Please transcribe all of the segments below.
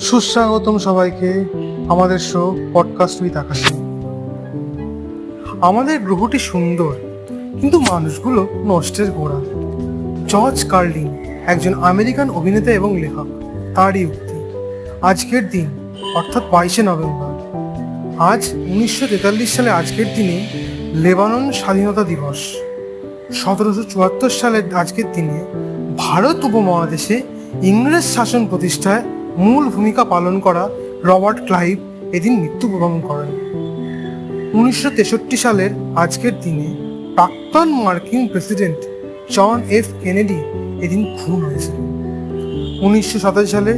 সুস্বাগতম সবাইকে আমাদের শো পডকাস্ট উইথ আকাশে। আমাদের গ্রহটি সুন্দর, কিন্তু মানুষগুলো নষ্টের গোড়া। জর্জ কার্লিং একজন আমেরিকান অভিনেতা এবং লেখক, তারই উক্তি। আজকের দিন, অর্থাৎ বাইশে নভেম্বর। আজ উনিশশো তেতাল্লিশ সালে আজকের দিনে লেবানন স্বাধীনতা দিবস। সতেরোশো চুয়াত্তর সালের আজকের দিনে ভারত উপমহাদেশে ইংরেজ শাসন প্রতিষ্ঠায় মূল ভূমিকা পালন করা রবার্ট ক্লাইভ এদিন মৃত্যুবরণ করেন। উনিশশো তেষট্টি সালের আজকের দিনে প্রাক্তন মার্কিন প্রেসিডেন্ট জন এফ কেনেডি এদিন খুন হয়েছিলেন। উনিশশো সাতাশ সালে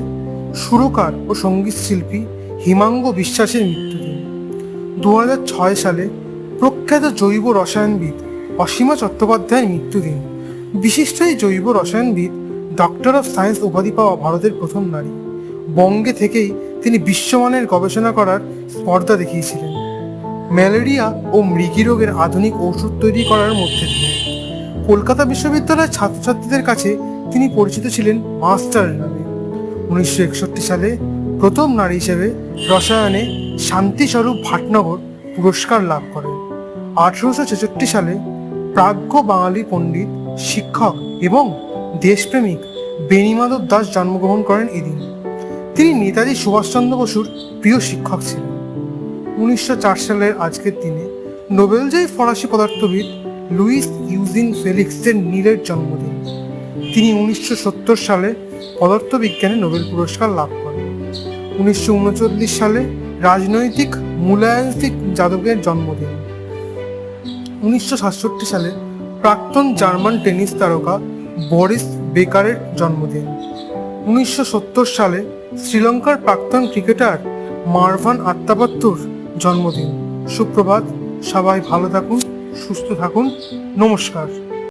সুরকার ও সংগীত শিল্পী হিমাঙ্গ বিশ্বাসের মৃত্যুদিন দু ছয় সালে প্রখ্যাত জৈব রসায়নবিদ অসীমা চট্টোপাধ্যায়ের মৃত্যুদিন বিশিষ্ট এই জৈব রসায়নবিদ ডক্টর অফ সায়েন্স উপাধি পাওয়া ভারতের প্রথম নারী। বঙ্গে থেকেই তিনি বিশ্বমানের গবেষণা করার স্পর্ধা দেখিয়েছিলেন। ম্যালেরিয়া ও মৃগী রোগের আধুনিক ঔষধ তৈরি করার মধ্যে দিয়ে। কলকাতা বিশ্ববিদ্যালয়ের ছাত্রছাত্রীদের কাছে তিনি পরিচিত ছিলেন মাস্টার নামে উনিশশো একষট্টি সালে প্রথম নারী হিসেবে রসায়নে শান্তিস্বরূপ ভাটনগর পুরস্কার লাভ করেন। আঠারোশো ছেষট্টি সালে প্রাজ্ঞ বাঙালি পণ্ডিত, শিক্ষক এবং দেশপ্রেমিক বেণীমাধব দাস জন্মগ্রহণ করেন এদিন। তিনি নেতাজি সুভাষচন্দ্র বসুর প্রিয় শিক্ষক ছিলেন। উনিশশো চার সালের আজকের দিনে নোবেলজয়ী ফরাসি পদার্থবিদ লুইস ইউজিন ফেলিক্সের নীলের জন্মদিন। তিনি উনিশশো সত্তর সালে পদার্থবিজ্ঞানে নোবেল পুরস্কার লাভ করেন। উনিশশো উনচল্লিশ সালে রাজনৈতিক মূল্যায়নস্তিক যাদবের জন্মদিন। উনিশশো সাতষট্টি সালে প্রাক্তন জার্মান টেনিস তারকা বরিস বেকারের জন্মদিন। উনিশশো সত্তর সালে শ্রীলঙ্কার প্রাক্তন ক্রিকেটার মারভান আত্মাবাত্তুর জন্মদিন। সুপ্রভাত, সবাই ভালো থাকুন, সুস্থ থাকুন। নমস্কার।